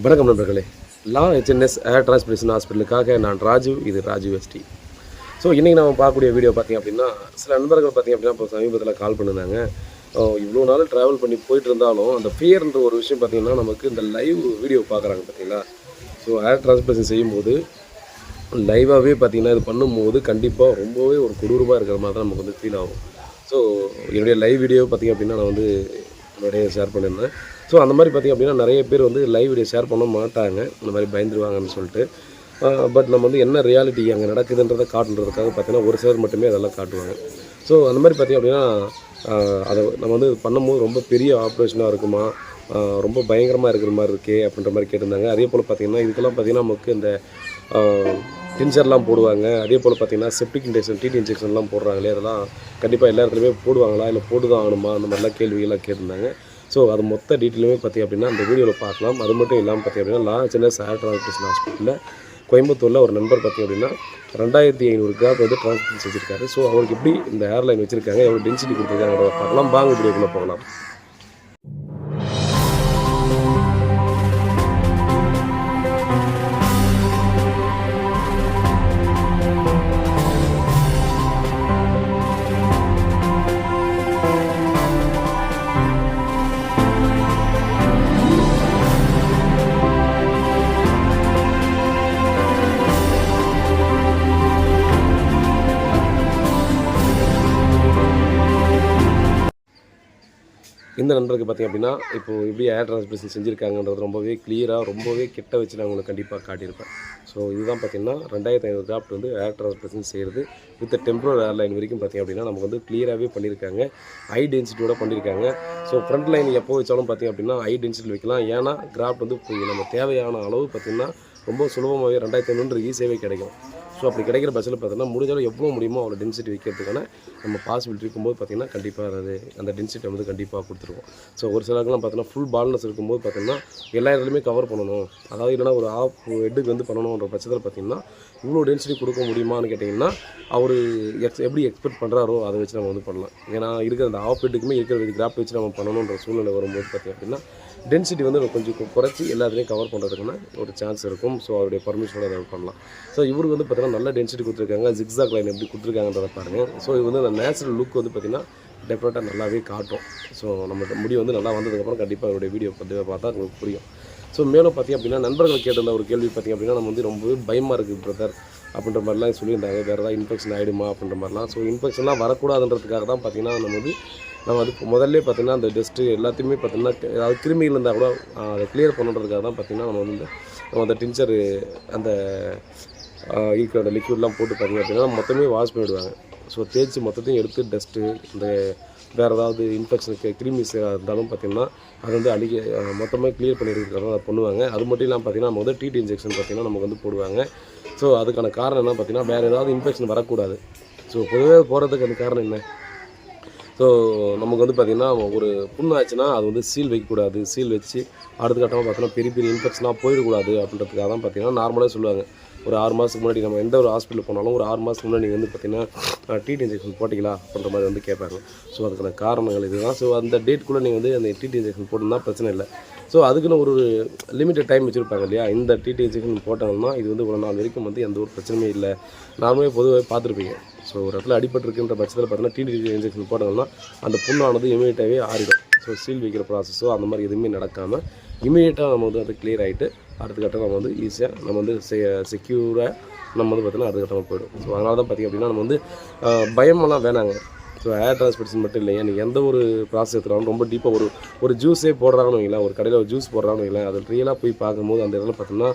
வணக்கம் நண்பர்களே. லா ஹெச்என்எஸ் ஏர் டிரான்ஸ்பிரேஷன் ஹாஸ்பிட்டலுக்காக நான் ராஜீவ் இது ராஜீவ் எஸ்டி ஸோ இன்றைக்கி நம்ம பார்க்கக்கூடிய வீடியோ பார்த்தீங்க அப்படின்னா சில நண்பர்கள் பார்த்தீங்க அப்படின்னா இப்போ சமீபத்தில் கால் பண்ணியிருந்தாங்க இவ்வளோ நாள் ட்ராவல் பண்ணி போயிட்டு இருந்தாலும் அந்த ஃபியர்ன்ற ஒரு விஷயம் பார்த்தீங்கன்னா நமக்கு இந்த லைவ் வீடியோ பார்க்குறாங்க பார்த்தீங்களா? ஸோ ஏர் டிரான்ஸ்பிரேஷன் செய்யும்போது லைவாகவே பார்த்தீங்கன்னா இது பண்ணும்போது கண்டிப்பாக ரொம்பவே ஒரு கொடூரமாக இருக்கிற மாதிரி தான் நமக்கு வந்து ஃபீல் ஆகும். ஸோ என்னுடைய லைவ் வீடியோ பார்த்தீங்க அப்படின்னா நான் வந்து நிறைய ஷேர் பண்ணியிருந்தேன் ஸோ அந்த மாதிரி பார்த்தீங்க அப்படின்னா நிறைய பேர் வந்து லைவ் வீடியோ ஷேர் பண்ண மாட்டாங்க. இந்த மாதிரி பயந்துருவாங்கன்னு சொல்லிட்டு. பட் நம்ம வந்து என்ன ரியாலிட்டி அங்கே நடக்குதுன்றதை காட்டுன்றதுக்காக பார்த்தீங்கன்னா ஒரு சிலர் மட்டுமே அதெல்லாம் காட்டுவாங்க. ஸோ அந்த மாதிரி பார்த்தீங்க அப்படின்னா அதை நம்ம வந்து பண்ணும்போது ரொம்ப பெரிய ஆப்ரேஷனாக இருக்குமா? ரொம்ப பயங்கரமாக இருக்கிற மாதிரி இருக்கே அப்படின்ற மாதிரி கேட்டிருந்தாங்க. அதே போல் பார்த்திங்கன்னா இதுக்கெல்லாம் பார்த்தீங்கன்னா நமக்கு இந்த டின்சர்லாம் போடுவாங்க. அதே போல் பார்த்தீங்கன்னா செப்டிக் இன்ஜெக்ஷன் டிடி இன்ஜெக்ஷன்லாம் போடுறாங்களே அதெல்லாம் கண்டிப்பாக எல்லா இடத்துலையுமே போடுவாங்களா? இல்லை போட்டு தான் ஆகணுமா? அந்த மாதிரிலாம் கேள்விகள்லாம் கேட்டிருந்தாங்க. ஸோ அது மொத்த டீட்டெயிலுமே பார்த்தி அப்படின்னா அந்த வீடியோவில் பார்க்கலாம். அது மட்டும் இல்லாமல் பார்த்தி அப்படின்னா லா சென்னை சார் டிரான்ஸ்போர்ட்டேஷன் ஹாஸ்பிட்டலில் கோயம்புத்தூரில் ஒரு நண்பர் பார்த்தி அப்படின்னா ரெண்டாயிரத்தி ஐநூறு கிராம் வந்து டிரான்ஸ்போர்ட் வச்சுருக்காரு ஸோ அவருக்கு எப்படி இந்த ஏர்லைன் வச்சிருக்காங்க எவ்வளோ டென்சிட்டி கொடுத்துருக்காங்க பார்க்கலாம். பாங்க வீடியோக்குள்ளே போகலாம். இந்த நண்பருக்கு பார்த்தீங்க அப்படின்னா இப்போ எப்படி ஏர் டிரான்ஸ்பிரேஷன் செஞ்சுருக்காங்கன்றது ரொம்பவே கிளியராக ரொம்பவே கிட்ட வச்சு நான் உங்களுக்கு கண்டிப்பாக காட்டியிருப்பேன். ஸோ இதுதான் பார்த்தீங்கன்னா ரெண்டாயிரத்தி ஐநூறு கிராஃப்ட் வந்து ஏர் டிரான்ஸ்பிரேஷன் செய்கிறது வித் டெம்பரரி ஏர்லைன் வரைக்கும் பார்த்தீங்க அப்படின்னா நமக்கு வந்து கிளியராகவே பண்ணியிருக்காங்க ஹை டென்சிட்டியோட பண்ணியிருக்காங்க ஸோ ஃப்ரண்ட் லைன் எப்போ வச்சாலும் பார்த்தீங்க அப்படின்னா ஹை டென்சிட்டி வைக்கலாம். ஏன்னா கிராஃப்ட் வந்து நம்ம தேவையான அளவு பார்த்தீங்கன்னா ரொம்ப சுலபமாகவே ரெண்டாயிரத்தி ஐநூறு ஈஸியாகவே கிடைக்கும். ஸோ அப்படி கிடைக்கிற பஸ்ஸில் பார்த்தீங்கன்னா முடிஞ்சாலும் எவ்வளோ முடியுமோ அவ்வளோ டென்சிட்டி வைக்கிறதுக்கான நம்ம பாசிபிலிட்டி இருக்கும்போது பார்த்திங்கன்னா கண்டிப்பாக அது அந்த டென்சிட்டி வந்து கண்டிப்பாக கொடுத்துருவோம். ஸோ ஒரு சிலருக்குலாம் பார்த்தீங்கன்னா ஃபுல் பால்னஸ் இருக்கும்போது பார்த்திங்கன்னா எல்லா இடத்துலையுமே கவர் பண்ணணும். அதாவது இல்லைனா ஒரு ஆஃப் ஹெட்டுக்கு வந்து பண்ணணுன்ற பட்சத்தில் பார்த்தீங்கன்னா இவ்வளோ டென்சிட்டி கொடுக்க முடியுமான்னு கேட்டிங்கன்னா அவர் எக்ஸ் எப்படி எக்ஸ்பெக்ட் பண்ணுறாரோ அதை வச்சு நம்ம வந்து பண்ணலாம். ஏன்னா இருக்கிற அந்த ஆஃப் ஹெட்டுக்குமே இருக்கிற கிராப் வச்சு நம்ம பண்ணணுன்ற சூழ்நிலை வரும்போது பார்த்தீங்க அப்படின்னா டென்சிட்டி வந்து கொஞ்சம் குறைச்சி எல்லாத்துலேயும் கவர் பண்ணுறதுக்குன்னா ஒரு சான்ஸ் இருக்கும். ஸோ அவருடைய பர்மிஷனோட அதை பண்ணலாம். ஸோ இவருக்கு வந்து பார்த்தீங்கன்னா நல்ல டென்சிட்டி கொடுத்துருக்காங்க. ஜிக்ஸாக் லைன் எப்படி கொடுத்துருக்காங்கன்றத பாருங்கள் ஸோ இது வந்து அந்த நேச்சுரல் லுக் வந்து பார்த்தீங்கன்னா டெஃபினட்டாக நல்லாவே காட்டும். ஸோ நம்ம முடி வந்து நல்லா வந்ததுக்கப்புறம் கண்டிப்பாக அவருடைய வீடியோ பார்த்து பார்த்தா உங்களுக்கு புரியும். ஸோ மேலும் பார்த்தீங்க அப்படின்னா நண்பர்கள் கேட்டிருந்த ஒரு கேள்வி பார்த்தீங்க அப்படின்னா நம்ம வந்து ரொம்பவே பயமாக இருக்குது பிரதர் அப்படின்ற மாதிரிலாம் சொல்லியிருந்தாங்க. வேறு ஏதாவது இன்ஃபெக்ஷன் ஆகிடுமா அப்படின்ற மாதிரிலாம். ஸோ இன்ஃபெக்ஷன்லாம் வரக்கூடாதுன்றதுக்காக தான் பார்த்தீங்கன்னா நம்ம வந்து நம்ம வந்து முதல்ல பார்த்தீங்கன்னா அந்த டஸ்ட்டு எல்லாத்தையுமே பார்த்தீங்கன்னா ஏதாவது கிருமிகள் இருந்தால் கூட அதை கிளியர் பண்ணுறதுக்காக தான் பார்த்தீங்கன்னா நம்ம வந்து நம்ம அந்த டின்ச்சரு அந்த இருக்கிற அந்த லிக்விட்லாம் போட்டு பார்த்தீங்க அப்படின்னா மொத்தமே வாஷ் பண்ணிவிடுவாங்க ஸோ தேய்ச்சி மொத்தத்தையும் எடுத்து டஸ்ட்டு இந்த வேறு ஏதாவது இன்ஃபெக்ஷனுக்கு கிருமிஸ் இருந்தாலும் பார்த்தீங்கன்னா அது வந்து அழிக்க மொத்தமாக கிளியர் பண்ணியிருக்கிறதா பண்ணுவாங்க. அது மட்டும் இல்லாமல் பார்த்தீங்கன்னா நம்ம வந்து டிடி இன்ஜெக்ஷன் பார்த்தீங்கன்னா நமக்கு வந்து போடுவாங்க. ஸோ அதுக்கான காரணம் என்ன பார்த்தீங்கன்னா வேறு ஏதாவது இன்ஃபெக்ஷன் வரக்கூடாது. ஸோ பொதுவாக போகிறதுக்கு அந்த காரணம் என்ன? ஸோ நமக்கு வந்து பார்த்திங்கன்னா ஒரு புண்ணு ஆச்சுன்னா அது வந்து சீல் வைக்கக்கூடாது. சீல் வச்சு அடுத்த கட்டமாக பார்த்தோன்னா பெரிய பெரிய இன்ஃபெக்ஷனாக போயிடக்கூடாது அப்படின்றதுக்காக தான் பார்த்திங்கன்னா நார்மலாக சொல்லுவாங்க. ஒரு ஆறு மாதத்துக்கு முன்னாடி நம்ம எந்த ஒரு ஹாஸ்பிட்டல் போனாலும் ஒரு ஆறு மாதத்துக்கு முன்னாடி நீங்கள் வந்து பார்த்தீங்கன்னா டிடி இன்ஜெக்ஷன் போட்டிங்களா அப்படின்ற மாதிரி வந்து கேட்பாங்க. ஸோ அதுக்கான காரணங்கள் இதுதான். ஸோ அந்த டேட்குள்ளே நீங்கள் வந்து அந்த டிடி இன்ஜெக்ஷன் போட்டுருந்தா பிரச்சனை இல்லை. ஸோ அதுக்குன்னு ஒரு லிமிட்டட் டைம் வச்சுருப்பாங்க இல்லையா? இந்த டிடி இன்ஜெக்ஷன் போட்டாங்கன்னா இது வந்து இவ்வளோ நாள் வரைக்கும் வந்து எந்த ஒரு பிரச்சனையும் இல்லை. நார்மலே பொதுவாக பார்த்துருப்பீங்க. ஸோ ஒரு இடத்துல அடிபட்டுருக்குன்ற பட்சத்தில் பார்த்தீங்கன்னா டிடி இன்ஜெக்ஷன் போட்டாங்கன்னா அந்த புண்ணானது இமீடியட்டாகவே ஆறிடும். ஸோ சீல் வைக்கிற ப்ராசஸோ அந்த மாதிரி எதுவுமே நடக்காமல் இமீடியட்டாக நம்ம வந்து அது கிளியர் ஆகிட்டு அடுத்த கட்டம் நம்ம வந்து ஈஸியாக நம்ம வந்து செக்யூராக நம்ம வந்து பார்த்தீங்கன்னா அடுத்த கட்டமாக போயிடும். ஸோ அதனால தான் பார்த்திங்க அப்படின்னா நம்ம வந்து பயமெல்லாம் வேணாங்க. ஸோ ஏர் டிரான்ஸ்போர்ட்டேஷன் மட்டும் இல்லைங்க. நீங்கள் எந்த ஒரு ப்ராசஸ் எடுத்தாலும் ரொம்ப டீப்பாக ஒரு ஒரு ஜூஸே போடுறாங்கன்னு வைங்களேன். ஒரு கடையில் ஒரு ஜூஸ் போடுறாங்கன்னு வைங்களேன். அது ரியலாக போய் பார்க்கும்போது அந்த இடத்துல பார்த்தீங்கன்னா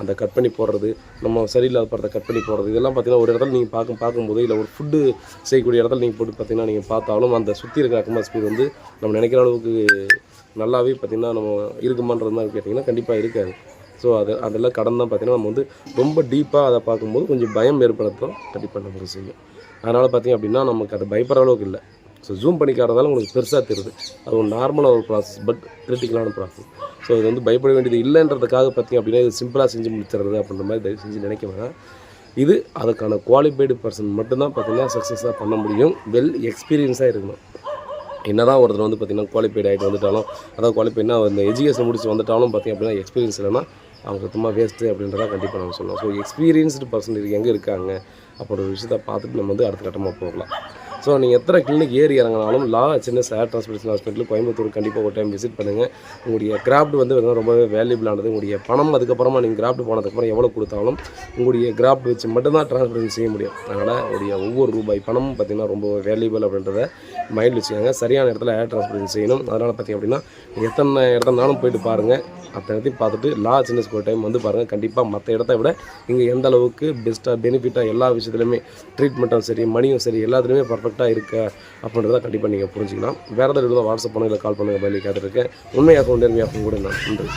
அந்த கட் பண்ணி போடுறது நம்ம சரியில்லாத படத்தை கட் பண்ணி போடுறது இதெல்லாம் பார்த்தீங்கன்னா ஒரு இடத்துல நீங்கள் பார்க்கும் பார்க்கும்போது இல்லை ஒரு ஃபுட்டு செய்யக்கூடிய இடத்துல நீங்கள் போட்டு பார்த்தீங்கன்னா நீங்கள் பார்த்தாலும் அந்த சுற்றி இருக்கிற அட்மாஸ்பியர் வந்து நம்ம நினைக்கிற அளவுக்கு நல்லாவே பார்த்திங்கன்னா நம்ம இருக்குமான்றது மாதிரி கேட்டிங்கன்னா கண்டிப்பாக இருக்காது. ஸோ அது அதெல்லாம் கடன் தான் பார்த்தீங்கன்னா நம்ம வந்து ரொம்ப டீப்பாக அதை பார்க்கும்போது கொஞ்சம் பயம் ஏற்படுத்தும். கண்டிப்பாக நமக்கு செய்யும். அதனால் பார்த்தீங்க அப்படின்னா நமக்கு அதை பயப்படுற அளவுக்கு இல்லை. ஸோ ஜூம் பண்ணிக்காரதால உங்களுக்கு பெருசாக தெரியுது. அது ஒரு நார்மலாக ஒரு ப்ராசஸ் பட் கிரிட்டிக்கலான ப்ராசஸ் ஸோ இது வந்து பயப்பட வேண்டியது இல்லைன்றதுக்காக பார்த்தீங்க அப்படின்னா இது சிம்பிளாக செஞ்சு முடிச்சிடுறது அப்படின்ற மாதிரி தயவு செஞ்சு நினைக்க வேணாம். இது அதுக்கான குவாலிஃபைடு பர்சன் மட்டும்தான் பார்த்திங்கன்னா சக்ஸஸாக பண்ண முடியும். வெல் எக்ஸ்பீரியன்ஸாக இருக்கணும். என்ன தான் ஒருத்தர் வந்து பார்த்திங்கன்னா குவாலிஃபைட் ஆகிட்டு வந்துட்டாலும் அதாவது குவாலிஃபைட்னா அந்த எஜுகேஷன் முடிச்சு வந்துட்டாலும் பார்த்திங்க அப்படின்னா எக்ஸ்பீரியன்ஸ் இல்லைன்னா அவங்க சுத்தமாக வேஸ்ட்டு அப்படின்றத கண்டிப்பாக நம்ம சொல்லலாம். ஸோ எக்ஸ்பீரியன்ஸ்டு பர்சன் எங்கே இருக்காங்க அப்படின்ற ஒரு விஷயத்தை பார்த்துட்டு நம்ம வந்து அடுத்த கட்டமாக போகலாம். ஸோ நீங்கள் எத்தனை கிளினிக் ஏறி இறங்கினாலும் லா சின்ன சேர் டிரான்ஸ்போர்டேஷன் ஹாஸ்பிட்டல் கோயம்புத்தூர் கண்டிப்பாக ஒரு டைம் விசிட் பண்ணுங்கள் உங்களுடைய கிராஃப்ட் வந்து ரொம்பவே வேல்யூபிளானது உங்களுடைய பணம் அதுக்கப்புறமா நீங்கள் கிராஃப்ட் போனதுக்கப்புறம் எவ்வளோ கொடுத்தாலும் உங்களுடைய கிராஃப்ட் வச்சு மட்டும்தான் டிரான்ஸ்போர்ட்டேஷன் செய்ய முடியும். அதனால் உங்களுடைய ஒவ்வொரு ரூபாய் பணமும் பார்த்திங்கன்னா ரொம்ப வேல்யூபிள் அப்படின்றத மைண்டில் வச்சுக்கோங்க. சரியான இடத்துல ஏர் டிரான்ஸ்போர்டேஷன் செய்யணும். அதனால் பார்த்திங்க அப்படின்னா எத்தனை இடத்துனாலும் போயிட்டு பாருங்கள் அத்தனைத்தையும் பார்த்துட்டு லா சின்ன ஒரு டைம் வந்து பாருங்கள் கண்டிப்பாக மற்ற இடத்த விட இங்கே எந்த அளவுக்கு பெஸ்ட்டாக பெனிஃபிட்டாக எல்லா விஷயத்துலையுமே ட்ரீட்மெண்ட்டும் சரி மணியும் சரி எல்லாத்துலேயுமே பர்ஃபெக்டாக இருக்க அப்படின்றத கண்டிப்பாக நீங்கள் புரிஞ்சுக்கலாம். வேறு ஏதாவது இருந்தால் வாட்ஸ்அப் பண்ணுங்கள் இல்லை கால் பண்ணுங்கள் பதில் கேட்டுருக்கேன் உண்மையாக நேர்மையாக கூட நான் நன்றி.